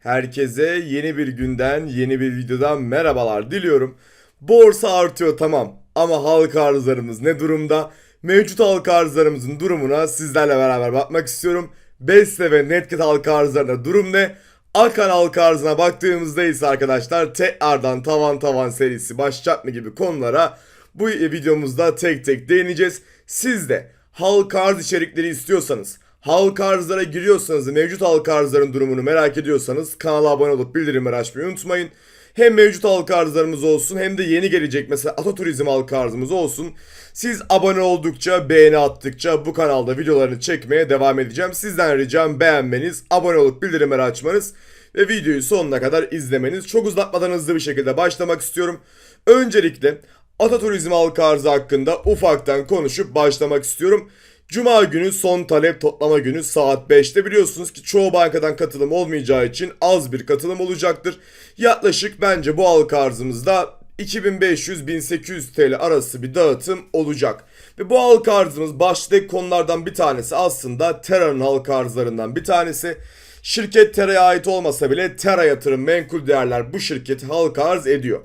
Herkese yeni bir günden, yeni bir videodan merhabalar diliyorum. Borsa artıyor tamam ama halka arzlarımız ne durumda? Mevcut halka arzlarımızın durumuna sizlerle beraber bakmak istiyorum. Beste ve Netcat halka arzlarına durum ne? Akan halka arzına baktığımızda ise arkadaşlar tekrardan tavan tavan serisi başlayacak mı gibi konulara bu videomuzda tek tek değineceğiz. Siz de halka arz içerikleri istiyorsanız halka arzlara giriyorsanız mevcut halka arzların durumunu merak ediyorsanız kanala abone olup bildirimleri açmayı unutmayın. Hem mevcut halka arzlarımız olsun hem de yeni gelecek mesela Ataturizm halka arzımız olsun. Siz abone oldukça, beğeni attıkça bu kanalda videolarını çekmeye devam edeceğim. Sizden ricam beğenmeniz, abone olup bildirimleri açmanız ve videoyu sonuna kadar izlemeniz. Çok uzatmadan hızlı bir şekilde başlamak istiyorum. Öncelikle Ataturizm halka arzı hakkında ufaktan konuşup başlamak istiyorum. Cuma günü son talep toplama günü saat 5'te biliyorsunuz ki çoğu bankadan katılım olmayacağı için az bir katılım olacaktır. Yaklaşık bence bu halka arzımızda 2500-1800 TL arası bir dağıtım olacak. Ve bu halka arzımız başlık konulardan bir tanesi aslında Terra'nın halka arzlarından bir tanesi. Şirket Terra'ya ait olmasa bile Terra yatırım menkul değerler bu şirketi halka arz ediyor.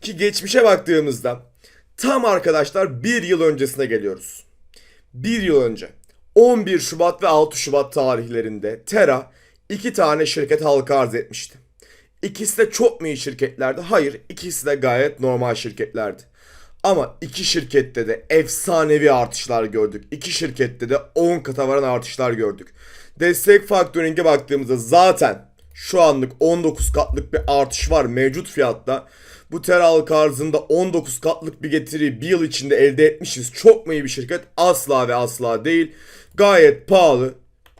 Ki geçmişe baktığımızda tam arkadaşlar bir yıl öncesine geliyoruz. Bir yıl önce 11 Şubat ve 6 Şubat tarihlerinde Terra iki tane şirket halka arz etmişti. İkisi de çok mu iyi şirketlerdi? Hayır, ikisi de gayet normal şirketlerdi. Ama iki şirkette de efsanevi artışlar gördük. İki şirkette de 10 kata varan artışlar gördük. Destek faktöringe baktığımızda zaten şu anlık 19 katlık bir artış var mevcut fiyatta. Bu Terra halka arzında 19 katlık bir getiri bir yıl içinde elde etmişiz. Çok mu iyi bir şirket? Asla ve asla değil. Gayet pahalı.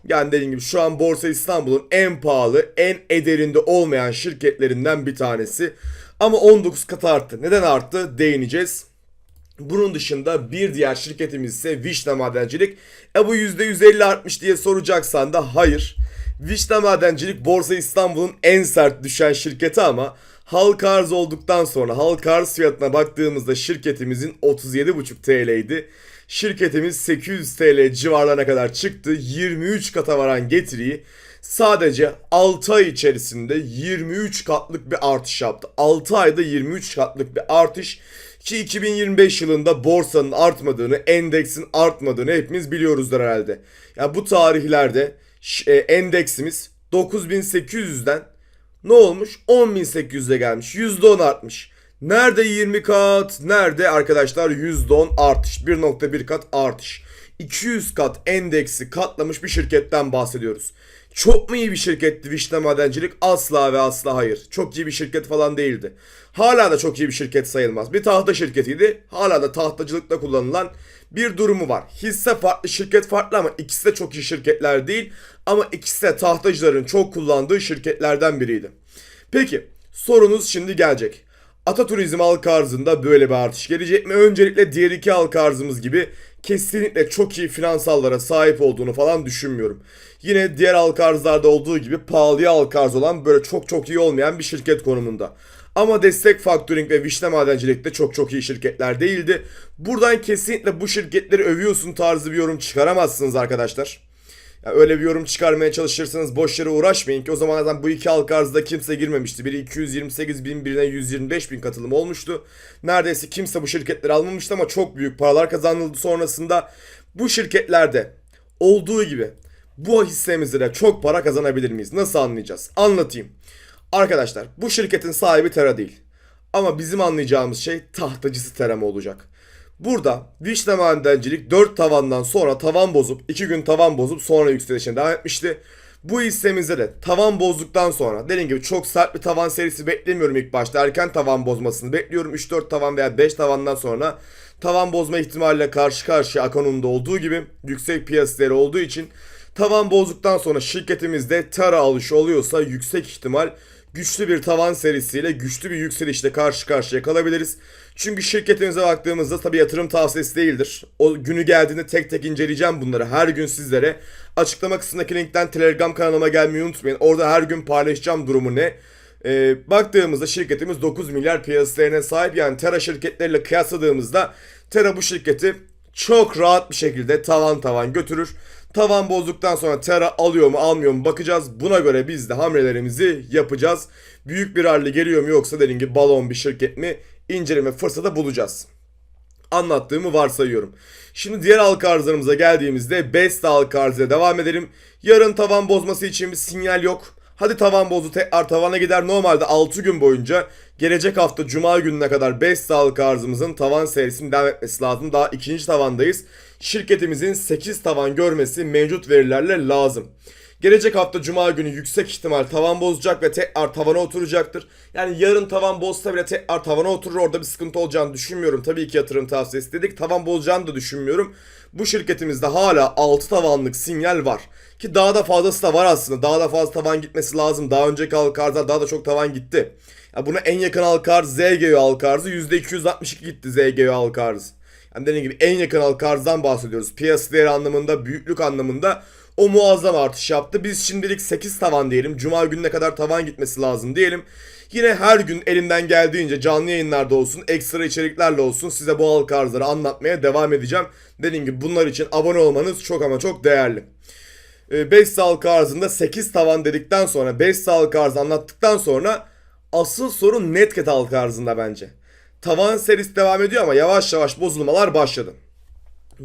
Yani dediğim gibi şu an Borsa İstanbul'un en pahalı, en ederinde olmayan şirketlerinden bir tanesi. Ama 19 kat arttı. Neden arttı? Değineceğiz. Bunun dışında bir diğer şirketimiz ise Vişne Madencilik. E bu %150 artmış diye soracaksan da hayır. Vişne Madencilik Borsa İstanbul'un en sert düşen şirketi ama halka arz olduktan sonra halka arz fiyatına baktığımızda şirketimizin 37,5 TL'ydi. Şirketimiz 800 TL civarlarına kadar çıktı. 23 kata varan getiriyi sadece 6 ay içerisinde 23 katlık bir artış yaptı. 6 ayda 23 katlık bir artış ki 2025 yılında borsanın artmadığını, endeksin artmadığını hepimiz biliyoruzdur herhalde. Ya bu tarihlerde e, endeksimiz 9800'den ne olmuş? 10.800'e gelmiş. %10 artmış. Nerede 20 kat? Nerede arkadaşlar %10 artış? 1.1 kat artış. 200 kat endeksi katlamış bir şirketten bahsediyoruz. Çok mu iyi bir şirketti Vişne Madencilik? Asla ve asla hayır. Çok iyi bir şirket falan değildi. Hala da çok iyi bir şirket sayılmaz. Bir tahta şirketiydi. Hala da tahtacılıkta kullanılan bir durumu var. Hisse farklı, şirket farklı ama ikisi de çok iyi şirketler değil. Ama ikisi de tahtacıların çok kullandığı şirketlerden biriydi. Peki sorunuz şimdi gelecek. Ataturizm halka arzında böyle bir artış gelecek mi? Öncelikle diğer iki halka arzımız gibi kesinlikle çok iyi finansallara sahip olduğunu falan düşünmüyorum. Yine diğer halka arzlarda olduğu gibi pahalıya halka arz olan böyle çok çok iyi olmayan bir şirket konumunda. Ama destek faktöring ve vişne madencilik de çok çok iyi şirketler değildi. Buradan kesinlikle bu şirketleri övüyorsun tarzı bir yorum çıkaramazsınız arkadaşlar. Ya öyle bir yorum çıkarmaya çalışırsanız boş yere uğraşmayın ki o zaman zaten bu iki halka arzda kimse girmemişti. Biri 228 bin birine 125 bin katılım olmuştu. Neredeyse kimse bu şirketleri almamıştı ama çok büyük paralar kazanıldı sonrasında. Bu şirketlerde olduğu gibi bu hissemizde de çok para kazanabilir miyiz? Nasıl anlayacağız? Anlatayım. Arkadaşlar bu şirketin sahibi Tera değil. Ama bizim anlayacağımız şey tahtacısı Tera mı olacak? Burada Vişne Madencilik 4 tavandan sonra tavan bozup 2 gün tavan bozup sonra yükselişine devam etmişti. Bu hissemizde de tavan bozduktan sonra dediğim gibi çok sert bir tavan serisi beklemiyorum ilk başta. Erken tavan bozmasını bekliyorum. 3-4 tavan veya 5 tavandan sonra tavan bozma ihtimaliyle karşı karşıya Akonum'da olduğu gibi yüksek piyasaları olduğu için tavan bozduktan sonra şirketimizde tara alışı oluyorsa yüksek ihtimal güçlü bir tavan serisiyle güçlü bir yükselişle karşı karşıya kalabiliriz. Çünkü şirketimize baktığımızda tabii yatırım tavsiyesi değildir. O günü geldiğinde tek tek inceleyeceğim bunları her gün sizlere. Açıklama kısmındaki linkten Telegram kanalıma gelmeyi unutmayın. Orada her gün paylaşacağım durumu ne. Ee, baktığımızda şirketimiz 9 milyar piyasa sahip. Yani Tera şirketleriyle kıyasladığımızda Tera bu şirketi çok rahat bir şekilde tavan tavan götürür. Tavan bozduktan sonra Terra alıyor mu almıyor mu bakacağız. Buna göre biz de hamlelerimizi yapacağız. Büyük bir rally geliyor mu yoksa dediğim gibi balon bir şirket mi inceleme fırsatı bulacağız anlattığımı varsayıyorum. Şimdi diğer halka arzlarımıza geldiğimizde Best halka arzına devam edelim. Yarın tavan bozması için bir sinyal yok. Hadi tavan bozu tekrar tavana gider. Normalde 6 gün boyunca gelecek hafta Cuma gününe kadar 5 sağlık arzımızın tavan serisinin devam etmesi lazım. Daha ikinci tavandayız. Şirketimizin 8 tavan görmesi mevcut verilerle lazım. Gelecek hafta Cuma günü yüksek ihtimal tavan bozacak ve tekrar tavana oturacaktır. Yani yarın tavan bozsa bile tekrar tavana oturur orada bir sıkıntı olacağını düşünmüyorum. Tabii ki yatırım tavsiyesi dedik. Tavan bozacağını da düşünmüyorum. Bu şirketimizde hala 6 tavanlık sinyal var. Ki daha da fazlası da var aslında. Daha da fazla tavan gitmesi lazım. Daha önceki halka arzlar daha da çok tavan gitti. Ya buna en yakın halka arz ZGO halka arzı %262 gitti ZGO halka arzı. Yani dediğim gibi en yakın halka arzdan bahsediyoruz. Piyasa değeri anlamında, büyüklük anlamında o muazzam artış yaptı. Biz şimdilik 8 tavan diyelim. Cuma gününe kadar tavan gitmesi lazım diyelim. Yine her gün elimden geldiğince canlı yayınlarda olsun, ekstra içeriklerle olsun size bu halka anlatmaya devam edeceğim. Dediğim gibi bunlar için abone olmanız çok ama çok değerli. 5 sağlık arzında 8 tavan dedikten sonra 5 sağlık arzı anlattıktan sonra asıl sorun netket halka arzında bence. Tavan serisi devam ediyor ama yavaş yavaş bozulmalar başladı.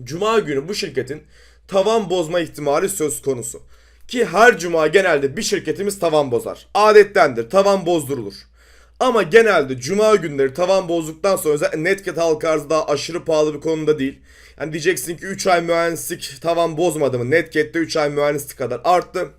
Cuma günü bu şirketin tavan bozma ihtimali söz konusu. Ki her cuma genelde bir şirketimiz tavan bozar. Adettendir tavan bozdurulur. Ama genelde cuma günleri tavan bozduktan sonra özellikle netcat halka arzı daha aşırı pahalı bir konumda değil. Yani diyeceksin ki 3 ay mühendislik tavan bozmadı mı? Netcat'te 3 ay mühendislik kadar arttı.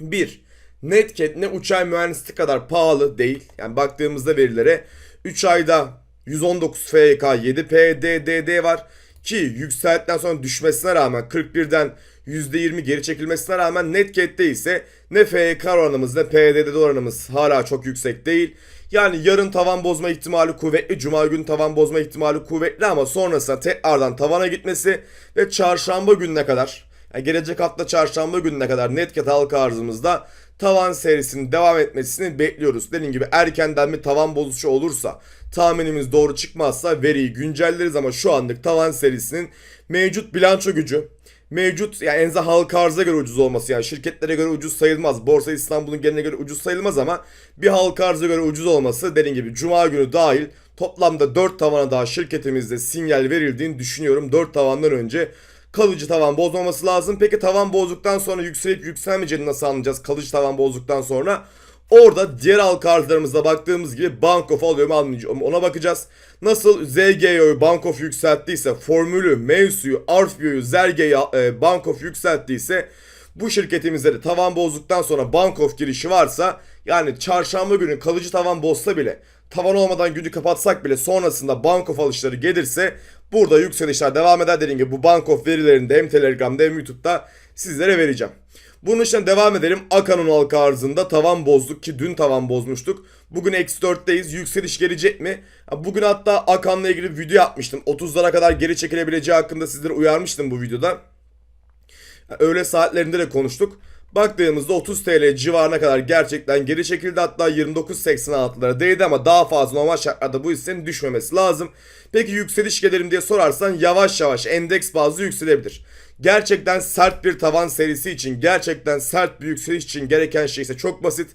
1. Netcat ne 3 ay mühendislik kadar pahalı değil. Yani baktığımızda verilere 3 ayda 119 FK 7 PDDD var. Ki yükseltten sonra düşmesine rağmen 41'den %20 geri çekilmesine rağmen Netcat'te ise ne FK oranımız ne PDD oranımız hala çok yüksek değil. Yani yarın tavan bozma ihtimali kuvvetli, cuma günü tavan bozma ihtimali kuvvetli ama sonrasında tekrardan tavana gitmesi ve çarşamba gününe kadar yani gelecek hafta çarşamba gününe kadar Netcat halka arzımızda tavan serisinin devam etmesini bekliyoruz. Dediğim gibi erkenden bir tavan bozuşu olursa tahminimiz doğru çıkmazsa veriyi güncelleriz ama şu anlık tavan serisinin mevcut bilanço gücü mevcut yani en azından halka arza göre ucuz olması yani şirketlere göre ucuz sayılmaz. Borsa İstanbul'un geneline göre ucuz sayılmaz ama bir halka arza göre ucuz olması dediğim gibi cuma günü dahil toplamda 4 tavana daha şirketimizde sinyal verildiğini düşünüyorum. 4 tavandan önce kalıcı tavan bozmaması lazım. Peki tavan bozduktan sonra yükselip yükselmeyeceğini nasıl anlayacağız kalıcı tavan bozduktan sonra? Orada diğer halka arzlarımıza baktığımız gibi Bankof alıyor mu almıyor mu ona bakacağız. Nasıl ZGO'yu Bankof yükselttiyse, Formülü, Mevsu'yu, Arfio'yu, Zerge'yi e, Bankof yükselttiyse bu şirketimizde de tavan bozduktan sonra Bankof girişi varsa yani çarşamba günü kalıcı tavan bozsa bile tavan olmadan günü kapatsak bile sonrasında Bankof alışları gelirse burada yükselişler devam eder dediğim gibi bu Bankof verilerini de hem Telegram'da hem YouTube'da sizlere vereceğim. Bunun için devam edelim. Akan'ın halka arzında tavan bozduk ki dün tavan bozmuştuk. Bugün eksi 4'teyiz. Yükseliş gelecek mi? Bugün hatta Akan'la ilgili bir video yapmıştım. 30'lara kadar geri çekilebileceği hakkında sizlere uyarmıştım bu videoda. Öğle saatlerinde de konuştuk. Baktığımızda 30 TL civarına kadar gerçekten geri çekildi. Hatta 29.86'lara değdi ama daha fazla normal şartlarda bu hissenin düşmemesi lazım. Peki yükseliş gelirim diye sorarsan yavaş yavaş endeks bazlı yükselebilir. Gerçekten sert bir tavan serisi için, gerçekten sert bir yükseliş için gereken şey ise çok basit.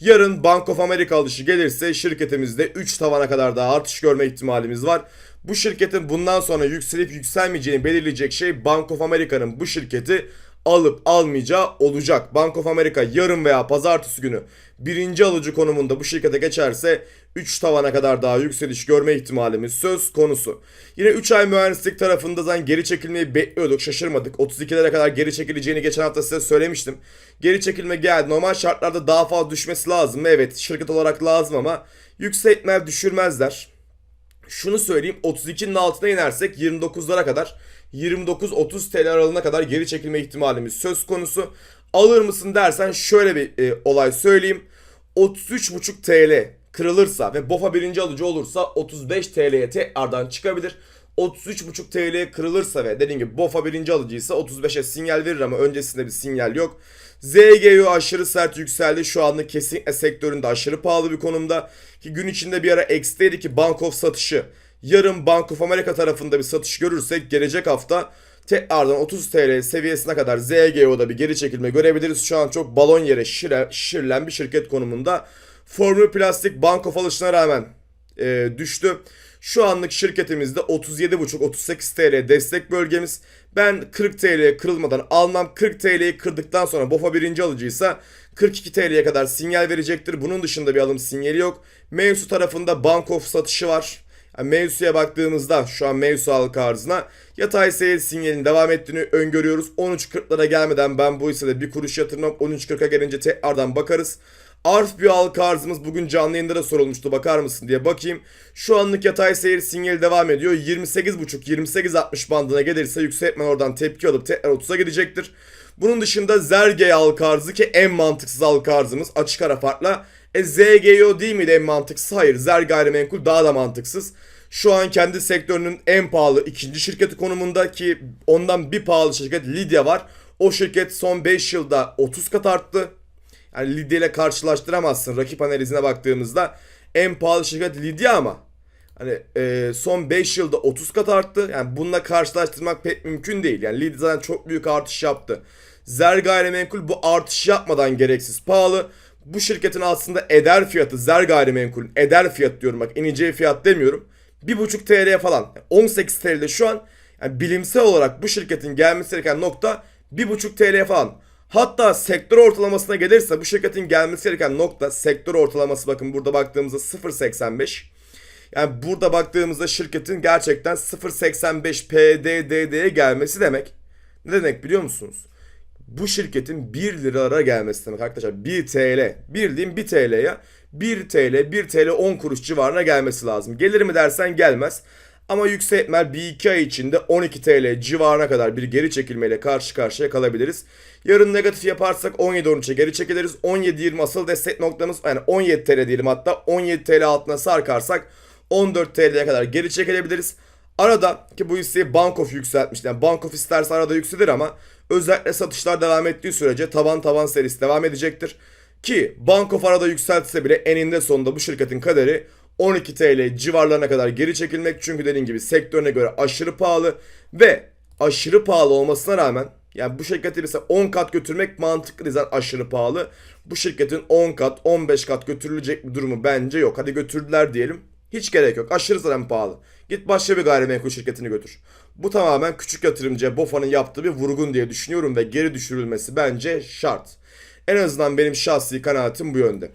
Yarın Bank of America alışı gelirse şirketimizde 3 tavana kadar daha artış görme ihtimalimiz var. Bu şirketin bundan sonra yükselip yükselmeyeceğini belirleyecek şey Bank of America'nın bu şirketi alıp almayacağı olacak. Bank of America yarın veya pazartesi günü birinci alıcı konumunda bu şirkete geçerse 3 tavana kadar daha yükseliş görme ihtimalimiz söz konusu. Yine 3 ay mühendislik tarafında zaten geri çekilmeyi bekliyorduk şaşırmadık. 32'lere kadar geri çekileceğini geçen hafta size söylemiştim. Geri çekilme geldi. Normal şartlarda daha fazla düşmesi lazım mı? Evet şirket olarak lazım ama yükseltmez düşürmezler. Şunu söyleyeyim 32'nin altına inersek 29'lara kadar 29-30 TL aralığına kadar geri çekilme ihtimalimiz söz konusu. Alır mısın dersen şöyle bir e, olay söyleyeyim. 33,5 TL kırılırsa ve BOFA birinci alıcı olursa 35 TL'ye tekrardan çıkabilir. 33,5 TL kırılırsa ve dediğim gibi BOFA birinci alıcıysa 35'e sinyal verir ama öncesinde bir sinyal yok. ZGU aşırı sert yükseldi. Şu anda kesinlikle sektöründe aşırı pahalı bir konumda. Ki gün içinde bir ara X'teydi ki Bank of satışı. Yarın Bank of America tarafında bir satış görürsek gelecek hafta tekrardan 30 TL seviyesine kadar ZGO'da bir geri çekilme görebiliriz. Şu an çok balon yere şişire- şişirilen bir şirket konumunda. Formül Plastik banko falışına rağmen e, düştü. Şu anlık şirketimizde 37,5-38 TL destek bölgemiz. Ben 40 TL'ye kırılmadan almam. 40 TL'yi kırdıktan sonra BOFA birinci alıcıysa 42 TL'ye kadar sinyal verecektir. Bunun dışında bir alım sinyali yok. Mevzu tarafında Bankof satışı var. Yani mevzuya baktığımızda şu an mevzu halka arzına yatay seyir sinyalinin devam ettiğini öngörüyoruz. 13.40'lara gelmeden ben bu hissede bir kuruş yatırmam. 13.40'a gelince tekrardan bakarız. Arf bir halka arzımız bugün canlı yayında da sorulmuştu bakar mısın diye bakayım. Şu anlık yatay seyir sinyali devam ediyor. 28.5-28.60 bandına gelirse yükseltmen oradan tepki alıp tekrar 30'a gidecektir. Bunun dışında Zerge halka arzı ki en mantıksız halka arzımız açık ara farkla. E ZGO değil miydi en mantıksız? Hayır. Zer gayrimenkul daha da mantıksız. Şu an kendi sektörünün en pahalı ikinci şirketi konumunda ki ondan bir pahalı şirket Lidya var. O şirket son 5 yılda 30 kat arttı. Yani Lidya ile karşılaştıramazsın. Rakip analizine baktığımızda en pahalı şirket Lidya ama hani e, son 5 yılda 30 kat arttı. Yani bununla karşılaştırmak pek mümkün değil. Yani Lidya zaten çok büyük artış yaptı. Zer gayrimenkul bu artış yapmadan gereksiz pahalı. Bu şirketin aslında eder fiyatı Zer gayrimenkulün eder fiyat diyorum bak ineceği fiyat demiyorum. 1.5 TL falan. Yani 18 TL'de şu an yani bilimsel olarak bu şirketin gelmesi gereken nokta 1.5 TL falan. Hatta sektör ortalamasına gelirse bu şirketin gelmesi gereken nokta sektör ortalaması bakın burada baktığımızda 0.85. Yani burada baktığımızda şirketin gerçekten 0.85 PDD'ye gelmesi demek. Ne demek biliyor musunuz? Bu şirketin 1 liralara gelmesi demek arkadaşlar. 1 TL. Bildiğim 1 TL'ye 1 TL, 1 TL 10 kuruş civarına gelmesi lazım. Gelir mi dersen gelmez. Ama bir iki ay içinde 12 TL civarına kadar bir geri çekilmeyle karşı karşıya kalabiliriz. Yarın negatif yaparsak 17-13'e geri çekiliriz. 17-20 asıl destek noktamız yani 17 TL diyelim hatta 17 TL altına sarkarsak 14 TL'ye kadar geri çekilebiliriz. Arada ki bu hisseyi Bankof yükseltmiş. Yani Bankof isterse arada yükselir ama özellikle satışlar devam ettiği sürece taban taban serisi devam edecektir. Ki Bankof arada yükseltse bile eninde sonunda bu şirketin kaderi 12 TL civarlarına kadar geri çekilmek. Çünkü dediğim gibi sektörüne göre aşırı pahalı ve aşırı pahalı olmasına rağmen yani bu şirketi mesela 10 kat götürmek mantıklı değil zaten aşırı pahalı. Bu şirketin 10 kat 15 kat götürülecek bir durumu bence yok. Hadi götürdüler diyelim. Hiç gerek yok. Aşırı zaten pahalı. Git başka bir gayrimenkul şirketini götür. Bu tamamen küçük yatırımcıya BOFA'nın yaptığı bir vurgun diye düşünüyorum ve geri düşürülmesi bence şart. En azından benim şahsi kanaatim bu yönde.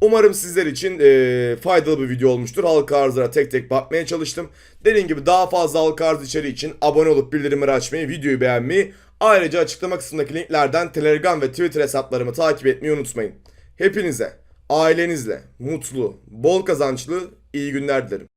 Umarım sizler için e, faydalı bir video olmuştur. Halka arzlara tek tek bakmaya çalıştım. Dediğim gibi daha fazla halka arz içeriği için abone olup bildirimleri açmayı, videoyu beğenmeyi, ayrıca açıklama kısmındaki linklerden Telegram ve Twitter hesaplarımı takip etmeyi unutmayın. Hepinize ailenizle mutlu, bol kazançlı iyi günler dilerim.